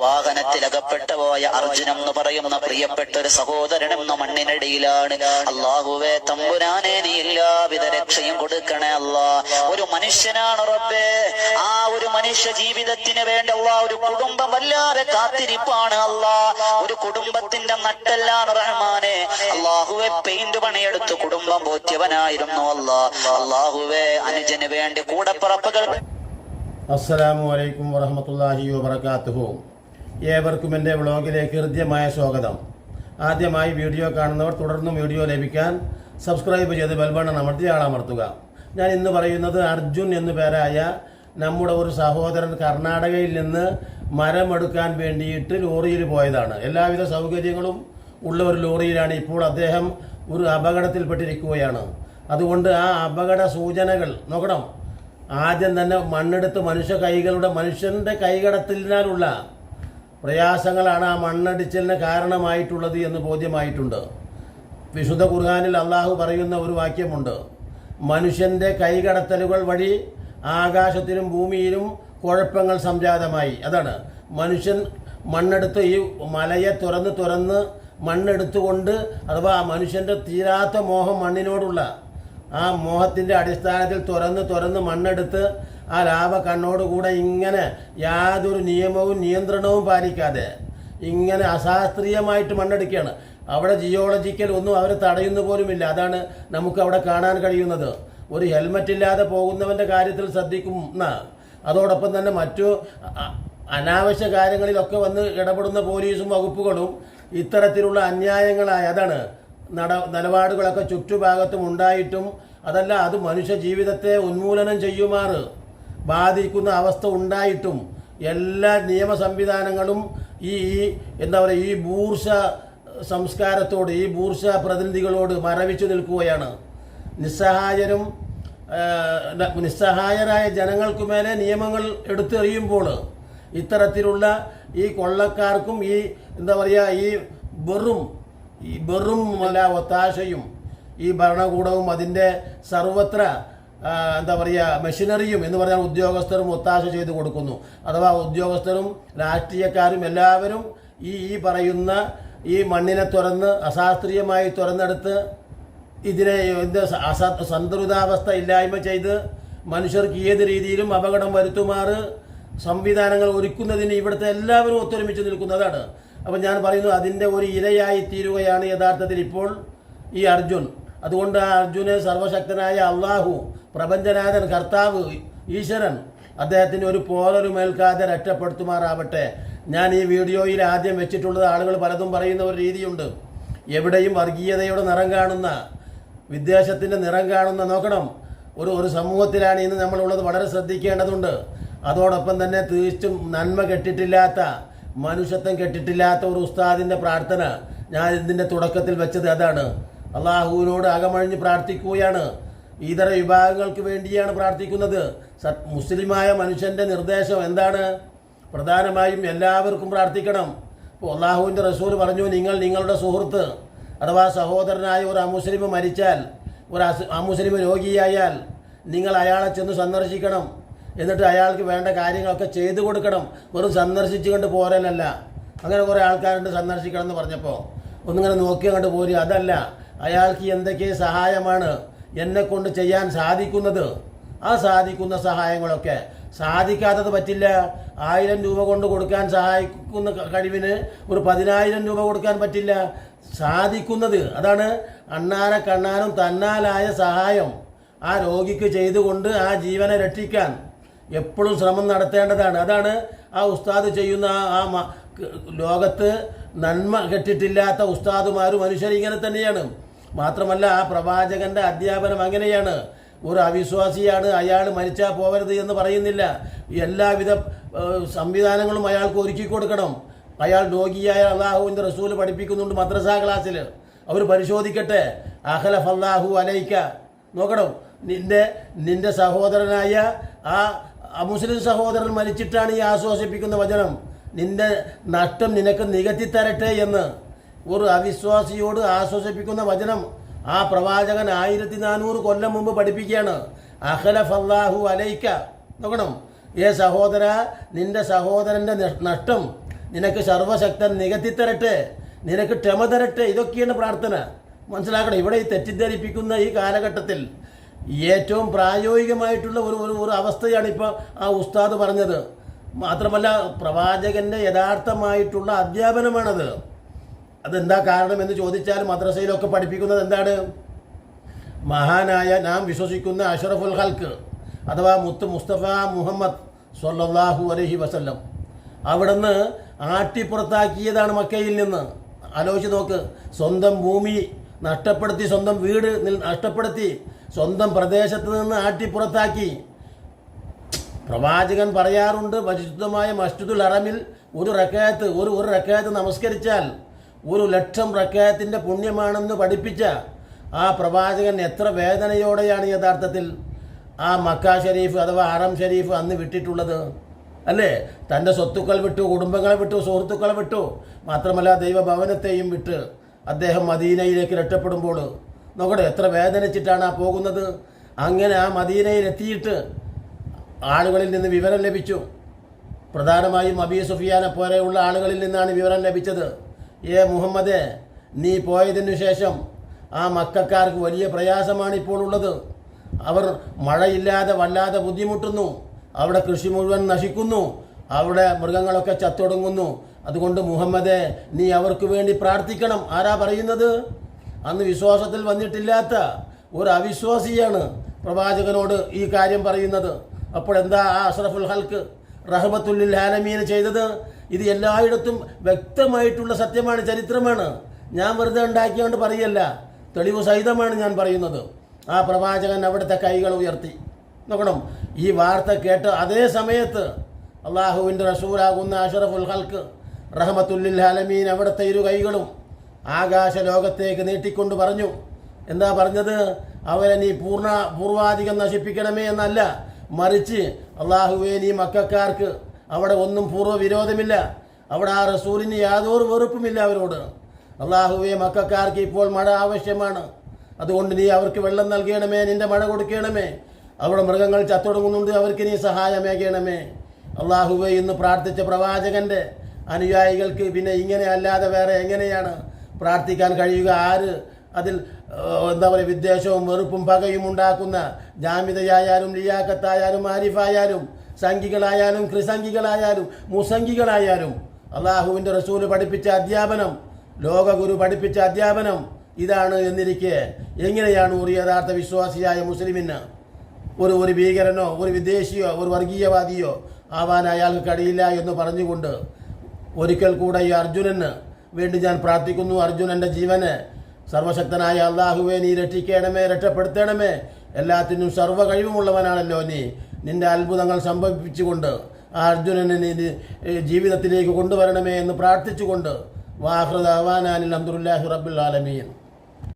വാഹനത്തിൽ അകപ്പെട്ടു പോയ അർജുനം എന്ന് പറയുന്ന പ്രിയപ്പെട്ട ഒരു സഹോദരൻ എന്ന മണ്ണിനടിയിലാണ്. അള്ളാഹുവേ തമ്പുരാനെ നീ എല്ലാവിധ രക്ഷയും കൊടുക്കണേ അല്ലാ ഒരു മനുഷ്യനാണ് റബ്ബേ. ആ ഒരു മനുഷ്യ ജീവിതത്തിന് വേണ്ട ഒരു കുടുംബം വല്ലാതെ കാത്തിരിപ്പാണ് അല്ലാ ഒരു കുടുംബത്തിന്റെ നട്ടെല്ലാണ് റഹ്മാനെ. അള്ളാഹുവെ പെയിന്റ് പണിയെടുത്ത് കുടുംബം പോറ്റിയവനായിരുന്നു അല്ലാ അള്ളാഹുവെ അനുജന് വേണ്ടി കൂടെ പറപ്പുകൾ അസ്സലാമു അലൈക്കും വറഹമത്തല്ലാഹി വബർക്കാത്തുഹു ഏവർക്കും എന്റെ വ്ളോഗിലേക്ക് ഹൃദ്യമായ സ്വാഗതം. ആദ്യമായി വീഡിയോ കാണുന്നവർ തുടർന്നും വീഡിയോ ലഭിക്കാൻ സബ്സ്ക്രൈബ് ചെയ്ത് ബെൽബണ്ണം അമർത്തി ആളമർത്തുക. ഞാൻ ഇന്ന് പറയുന്നത് അർജുൻ എന്നു പേരായ നമ്മുടെ ഒരു സഹോദരൻ കർണാടകയിൽ നിന്ന് മരമെടുക്കാൻ വേണ്ടിയിട്ട് ലോറിയിൽ പോയതാണ്. എല്ലാവിധ സൗകര്യങ്ങളും ഉള്ള ഒരു ലോറിയിലാണ് ഇപ്പോൾ അദ്ദേഹം ഒരു അപകടത്തിൽപ്പെട്ടിരിക്കുകയാണ്. അതുകൊണ്ട് ആ അപകട സൂചനകൾ നോക്കണം. ആദ്യം തന്നെ മണ്ണെടുത്ത് മനുഷ്യ കൈകളുടെ മനുഷ്യന്റെ കൈകടത്തിനാലുള്ള പ്രയാസങ്ങളാണ് ആ മണ്ണടിച്ചലിന് കാരണമായിട്ടുള്ളത് എന്ന് ബോധ്യമായിട്ടുണ്ട്. വിശുദ്ധ ഖുർഹാനിൽ അള്ളാഹു പറയുന്ന ഒരു വാക്യമുണ്ട്. മനുഷ്യന്റെ കൈകടത്തലുകൾ വഴി ആകാശത്തിലും ഭൂമിയിലും കുഴപ്പങ്ങൾ സംജാതമായി. അതാണ്. മനുഷ്യൻ മണ്ണെടുത്ത് ഈ മലയെ തുറന്ന് തുറന്ന് മണ്ണെടുത്തുകൊണ്ട് അഥവാ മനുഷ്യന്റെ തീരാത്ത മോഹം മണ്ണിനോടുള്ള ആ മോഹത്തിന്റെ അടിസ്ഥാനത്തിൽ തുറന്ന് തുറന്ന് മണ്ണെടുത്ത് ആ ലാഭ കണ്ണോടുകൂടെ ഇങ്ങനെ യാതൊരു നിയമവും നിയന്ത്രണവും പാലിക്കാതെ ഇങ്ങനെ അശാസ്ത്രീയമായിട്ട് മണ്ണെടുക്കുകയാണ്. അവിടെ ജിയോളജിക്കൽ ഒന്നും അവരെ തടയുന്ന പോലുമില്ല. അതാണ് നമുക്ക് അവിടെ കാണാൻ കഴിയുന്നത്. ഒരു ഹെൽമറ്റ് ഇല്ലാതെ പോകുന്നവന്റെ കാര്യത്തിൽ ശ്രദ്ധിക്കുന്ന അതോടൊപ്പം തന്നെ മറ്റു അനാവശ്യ കാര്യങ്ങളിലൊക്കെ വന്ന് ഇടപെടുന്ന പോലീസും വകുപ്പുകളും ഇത്തരത്തിലുള്ള അന്യായങ്ങളായ അതാണ് നട നിലപാടുകളൊക്കെ ചുറ്റുഭാഗത്തും ഉണ്ടായിട്ടും അതല്ല അത് മനുഷ്യ ജീവിതത്തെ ഉന്മൂലനം ചെയ്യുമാറ്. ബാധിക്കുന്ന അവസ്ഥ ഉണ്ടായിട്ടും എല്ലാ നിയമ സംവിധാനങ്ങളും ഈ എന്താ പറയുക ഈ ബൂർഷ സംസ്കാരത്തോട് ഈ ബൂർഷ പ്രതിനിധികളോട് മരവിച്ചു നിൽക്കുകയാണ്. നിസ്സഹായരും നിസ്സഹായരായ ജനങ്ങൾക്കു മേലെ നിയമങ്ങൾ എടുത്തെറിയുമ്പോൾ ഇത്തരത്തിലുള്ള ഈ കൊള്ളക്കാർക്കും ഈ എന്താ പറയുക ഈ വെറും ഈ വെറും അല്ല ഒത്താശയും ഈ ഭരണകൂടവും അതിന്റെ സർവത്ര എന്താ പറയുക മെഷീനറിയും എന്ന് പറഞ്ഞാൽ ഉദ്യോഗസ്ഥരും ഒത്താശ ചെയ്ത് കൊടുക്കുന്നു. അഥവാ ഉദ്യോഗസ്ഥരും രാഷ്ട്രീയക്കാരും എല്ലാവരും ഈ ഈ പറയുന്ന ഈ മണ്ണിനെ തുറന്ന് അശാസ്ത്രീയമായി തുറന്നെടുത്ത് ഇതിനെ എന്ത് അസ- സന്തുലിതാവസ്ഥ ഇല്ലായ്മ ചെയ്ത് മനുഷ്യർക്ക് ഏത് രീതിയിലും അപകടം വരുത്തുമാറ് സംവിധാനങ്ങൾ ഒരുക്കുന്നതിന് ഇവിടുത്തെ എല്ലാവരും ഒത്തൊരുമിച്ച് നിൽക്കുന്നതാണ് അപ്പം ഞാൻ പറയുന്നു അതിന്റെ ഒരു ഇരയായി തീരുകയാണ് യഥാർത്ഥത്തിൽ ഇപ്പോൾ ഈ അർജുൻ. അതുകൊണ്ട് അർജുനെ സർവശക്തനായ അള്ളാഹു പ്രപഞ്ചനാഥൻ കർത്താവ് ഈശ്വരൻ അദ്ദേഹത്തിന് ഒരു പോലൊരു ഏൽക്കാതെ രക്ഷപ്പെടുത്തുമാറാവട്ടെ. ഞാൻ ഈ വീഡിയോയിൽ ആദ്യം വെച്ചിട്ടുള്ളത് ആളുകൾ പലതും പറയുന്ന ഒരു രീതിയുണ്ട്. എവിടെയും വർഗീയതയുടെ നിറം കാണുന്ന വിദ്വേഷത്തിന്റെ നിറം കാണുന്ന നോക്കണം ഒരു ഒരു സമൂഹത്തിലാണ് ഇന്ന് നമ്മളുള്ളത് വളരെ ശ്രദ്ധിക്കേണ്ടതുണ്ട്. അതോടൊപ്പം തന്നെ തീർച്ചും നന്മ കെട്ടിട്ടില്ലാത്ത മനുഷ്യത്വം കെട്ടിട്ടില്ലാത്ത ഒരു ഉസ്താദിന്റെ പ്രാർത്ഥന ഞാൻ ഇതിന്റെ തുടക്കത്തിൽ വെച്ചത് അതാണ്. അള്ളാഹുവിനോട് അകമഴിഞ്ഞ് പ്രാർത്ഥിക്കുകയാണ്. ഇതര വിഭാഗങ്ങൾക്ക് വേണ്ടിയാണ് പ്രാർത്ഥിക്കുന്നത്. മുസ്ലിമായ മനുഷ്യന്റെ നിർദ്ദേശം എന്താണ്? പ്രധാനമായും എല്ലാവർക്കും പ്രാർത്ഥിക്കണം. ഇപ്പോൾ അള്ളാഹുവിന്റെ റസൂൽ പറഞ്ഞു നിങ്ങൾ നിങ്ങളുടെ സുഹൃത്ത് അഥവാ സഹോദരനായ ഒരു അമുസ്ലിം മരിച്ചാൽ ഒരു അമുസ്ലിം രോഗിയായാൽ നിങ്ങൾ അയാളെ ചെന്ന് സന്ദർശിക്കണം. എന്നിട്ട് അയാൾക്ക് വേണ്ട കാര്യങ്ങളൊക്കെ ചെയ്തു കൊടുക്കണം. വെറും സന്ദർശിച്ചു കൊണ്ട് പോരലല്ല. അങ്ങനെ കുറേ ആൾക്കാരുണ്ട് സന്ദർശിക്കണം എന്ന് പറഞ്ഞപ്പോൾ ഒന്നിങ്ങനെ നോക്കി കണ്ട് പോരും അതല്ല. അയാൾക്ക് എന്തൊക്കെ സഹായമാണ് എന്നെ കൊണ്ട് ചെയ്യാൻ സാധിക്കുന്നത്? ആ സാധിക്കുന്ന സഹായങ്ങളൊക്കെ സാധിക്കാത്തത് പറ്റില്ല. ആയിരം രൂപ കൊണ്ട് കൊടുക്കാൻ സഹായിക്കുന്ന കഴിവിന് ഒരു പതിനായിരം രൂപ കൊടുക്കാൻ പറ്റില്ല. സാധിക്കുന്നത് അതാണ് അണ്ണാനെ കണ്ണാനും തന്നാലായ സഹായം. ആ രോഗിക്ക് ചെയ്തുകൊണ്ട് ആ ജീവനെ രക്ഷിക്കാൻ എപ്പോഴും ശ്രമം നടത്തേണ്ടതാണ്. അതാണ് ആ ഉസ്താദ് ചെയ്യുന്ന ആ- ലോകത്ത് നന്മ കെട്ടിട്ടില്ലാത്ത ഉസ്താദുമാരും മനുഷ്യർ ഇങ്ങനെ തന്നെയാണ്. മാത്രമല്ല ആ പ്രവാചകന്റെ അധ്യാപനം അങ്ങനെയാണ്. ഒരു അവിശ്വാസിയാണ് അയാൾ മരിച്ചാൽ പോകരുത് എന്ന് പറയുന്നില്ല. എല്ലാവിധ സംവിധാനങ്ങളും അയാൾക്ക് ഒരുക്കി കൊടുക്കണം. അയാൾ രോഗിയായ അള്ളാഹുവിന്റെ റസൂൽ പഠിപ്പിക്കുന്നുണ്ട് മദ്രസ ക്ലാസ്സിൽ അവർ പരിശോധിക്കട്ടെ. അഹലഫ് അള്ളാഹു അലൈക്ക. നോക്കണം. നിന്റെ നിന്റെ സഹോദരനായ ആ മുസ്ലിം സഹോദരൻ മരിച്ചിട്ടാണ് ഈ ആശ്വസിപ്പിക്കുന്ന വചനം. നിന്റെ നഷ്ടം നിനക്ക് നികത്തി തരട്ടെ എന്ന്. ഒരു അവിശ്വാസിയോട് ആശ്വസിപ്പിക്കുന്ന വചനം ആ പ്രവാചകൻ ആയിരത്തി നാനൂറ് കൊല്ലം മുമ്പ് പഠിപ്പിക്കുകയാണ്. അഹലഫ് അള്ളാഹു അലൈക്ക. നോക്കണം. ഏ സഹോദര നിന്റെ സഹോദരന്റെ നഷ്ടം നിനക്ക് സർവശക്തൻ നികത്തിത്തരട്ടെ നിനക്ക് ക്ഷമ തരട്ടെ ഇതൊക്കെയാണ് പ്രാർത്ഥന. മനസ്സിലാക്കണം ഇവിടെ ഈ തെറ്റിദ്ധരിപ്പിക്കുന്ന ഈ കാലഘട്ടത്തിൽ ഏറ്റവും പ്രായോഗികമായിട്ടുള്ള ഒരു ഒരു ഒരു അവസ്ഥയാണ് ഇപ്പോൾ ആ ഉസ്താദ് പറഞ്ഞത്. മാത്രമല്ല പ്രവാചകന്റെ യഥാർത്ഥമായിട്ടുള്ള അധ്യാപനമാണത്. അതെന്താ കാരണം എന്ന് ചോദിച്ചാൽ മദ്രസയിലൊക്കെ പഠിപ്പിക്കുന്നത് എന്താണ്? മഹാനായ നാം വിശ്വസിക്കുന്ന അഷറഫുൽ ഹൽക്ക് അഥവാ മുത്ത് മുസ്തഫ മുഹമ്മദ് സൊല്ലാഹു അലഹി വസല്ലം. അവിടുന്ന് ആട്ടിപ്പുറത്താക്കിയതാണ് മക്കയിൽ നിന്ന്. ആലോചിച്ച് നോക്ക്. സ്വന്തം ഭൂമി നഷ്ടപ്പെടുത്തി സ്വന്തം വീട് നഷ്ടപ്പെടുത്തി സ്വന്തം പ്രദേശത്ത് നിന്ന് ആട്ടിപ്പുറത്താക്കി പ്രവാചകൻ പറയാറുണ്ട് പരിശുദ്ധമായ മസ്ജിദുൽ അറമിൽ ഒരു റക്കായത്ത് ഒരു ഒരു റക്കായത്ത് നമസ്കരിച്ചാൽ ഒരു ലക്ഷം റക്കായത്തിന്റെ പുണ്യമാണെന്ന് പഠിപ്പിച്ച ആ പ്രവാചകൻ എത്ര വേദനയോടെയാണ് യഥാർത്ഥത്തിൽ ആ മക്ക ഷരീഫ് അഥവാ ആറാം ഷരീഫ് അന്ന് വിട്ടിട്ടുള്ളത്? അല്ലേ? തന്റെ സ്വത്തുക്കൾ വിട്ടു കുടുംബങ്ങളെ വിട്ടു സുഹൃത്തുക്കളെ വിട്ടു. മാത്രമല്ല ദൈവഭവനത്തെയും വിട്ട് അദ്ദേഹം മദീനയിലേക്ക് രക്ഷപ്പെടുമ്പോൾ നോക്കട്ടെ എത്ര വേദനിച്ചിട്ടാണ് ആ പോകുന്നത്? അങ്ങനെ ആ മദീനയിൽ എത്തിയിട്ട് ആളുകളിൽ നിന്ന് വിവരം ലഭിച്ചു. പ്രധാനമായും അബി സുഫിയാനെ പോലെയുള്ള ആളുകളിൽ നിന്നാണ് വിവരം ലഭിച്ചത്. ഏ മുഹമ്മദേ നീ പോയതിനു ശേഷം ആ മക്കാർക്ക് വലിയ പ്രയാസമാണ് ഇപ്പോൾ ഉള്ളത്. അവർ മഴയില്ലാതെ വല്ലാതെ ബുദ്ധിമുട്ടുന്നു. അവിടെ കൃഷി മുഴുവൻ നശിക്കുന്നു. അവിടെ മൃഗങ്ങളൊക്കെ ചത്തൊടുങ്ങുന്നു. അതുകൊണ്ട് മുഹമ്മദെ നീ അവർക്ക് വേണ്ടി പ്രാർത്ഥിക്കണം. ആരാ പറയുന്നത്? അന്ന് വിശ്വാസത്തിൽ വന്നിട്ടില്ലാത്ത ഒരു അവിശ്വാസിയാണ് പ്രവാചകനോട് ഈ കാര്യം പറയുന്നത്. അപ്പോൾ എന്താ ആ അഷ്റഫുൽ ഹൽക്ക് റഹ്മത്തുല്ലിൽ ആലമീന് ചെയ്തത്? ഇത് എല്ലായിടത്തും വ്യക്തമായിട്ടുള്ള സത്യമാണ് ചരിത്രമാണ്. ഞാൻ വെറുതെ ഉണ്ടാക്കിയോണ്ട് പറയല്ല. തെളിവ് സഹിതമാണ് ഞാൻ പറയുന്നത്. ആ പ്രവാചകൻ അവിടുത്തെ കൈകൾ ഉയർത്തി. നോക്കണം ഈ വാർത്ത കേട്ട് അതേ സമയത്ത് അള്ളാഹുവിന്റെ റസൂലാകുന്ന അഷറഫുൽ ഹൽക്ക് റഹമത്തുല്ലിൽ ഹലമീൻ അവിടുത്തെ ഇരു കൈകളും ആകാശ ലോകത്തേക്ക് നീട്ടിക്കൊണ്ട് പറഞ്ഞു. എന്താ പറഞ്ഞത്? അവരെ നീ പൂർണ പൂർവാധികം നശിപ്പിക്കണമേ എന്നല്ല മറിച്ച് അള്ളാഹുവേ നീ മക്കാർക്ക് അവിടെ ഒന്നും പൂർവവിരോധമില്ല. അവിടെ ആ റസൂലിന് യാതൊരു വെറുപ്പുമില്ല അവരോട്. അള്ളാഹുവെ മക്കാർക്ക് ഇപ്പോൾ മഴ ആവശ്യമാണ്. അതുകൊണ്ട് നീ അവർക്ക് വെള്ളം നൽകണമേ നിന്റെ മഴ കൊടുക്കണമേ. അവിടെ മൃഗങ്ങൾ ചത്തൊടുങ്ങുന്നുണ്ട് അവർക്ക് നീ സഹായമേകണമേ. അള്ളാഹുവെ ഇന്ന് പ്രാർത്ഥിച്ച പ്രവാചകന്റെ അനുയായികൾക്ക് പിന്നെ ഇങ്ങനെ അല്ലാതെ വേറെ എങ്ങനെയാണ് പ്രാർത്ഥിക്കാൻ കഴിയുക? ആര് അതിൽ എന്താ പറയുക വിദ്വേഷവും വെറുപ്പും പകയും ഉണ്ടാക്കുന്ന ജാമിതയായാലും ലിയാക്കത്തായാലും ആരിഫായാലും സംഘികളായാലും ക്രിസംഘികളായാലും മുസംഗികളായാലും അള്ളാഹുവിന്റെ റസൂൽ പഠിപ്പിച്ച അധ്യാപനം ലോകഗുരു പഠിപ്പിച്ച അധ്യാപനം ഇതാണ് എന്നിരിക്കെ എങ്ങനെയാണ് ഒരു യഥാർത്ഥ വിശ്വാസിയായ മുസ്ലിമിന് ഒരു ഒരു ഭീകരനോ ഒരു വിദേശിയോ ഒരു വർഗീയവാദിയോ ആവാൻ അയാൾക്ക് കഴിയില്ല എന്ന് പറഞ്ഞുകൊണ്ട് ഒരിക്കൽ കൂടെ ഈ അർജുനന് വേണ്ടി ഞാൻ പ്രാർത്ഥിക്കുന്നു. അർജുനന്റെ ജീവന് സർവശക്തനായ അള്ളാഹുവെ നീ രക്ഷിക്കണമേ രക്ഷപ്പെടുത്തണമേ. എല്ലാത്തിനും സർവ കഴിവുമുള്ളവനാണല്ലോ നീ. നിന്റെ അത്ഭുതങ്ങൾ സംഭവിപ്പിച്ചുകൊണ്ട് അർജുനനെ ജീവിതത്തിലേക്ക് കൊണ്ടുവരണമേ എന്ന് പ്രാർത്ഥിച്ചുകൊണ്ട് വാഹൃദ് അഹ്വാനാനിൽ അബ്ദുല്ലാഹി റബ്ബുൽ ആലമീൻ.